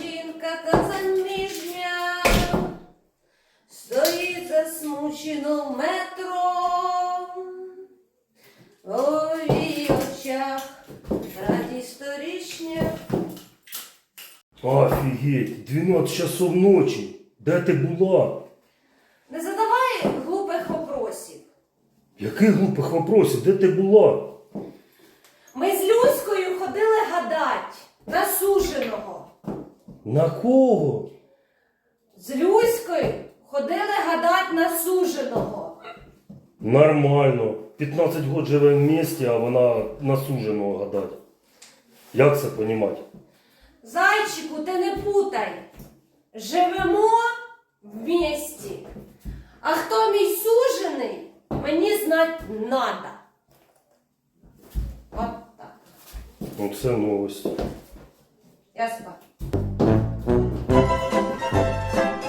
жінка та заміжня, стоїть засмучено в метро, її очах радість сторічня. Офігеть, 12 часов ночі. Де ти була? Не задавай глупих вопросів. Яких глупих вопросів? Де ти була? Ми з Люською ходили гадать на суженого. На кого? З Люською ходили гадать на суженого. Нормально. 15 год живе в місті, а вона насуженого гадать. Як це понімати? Зайчику, ти не путай. Живемо в місті. А хто мій сужений, мені знать надо. От так. Ну це новость. Я спать.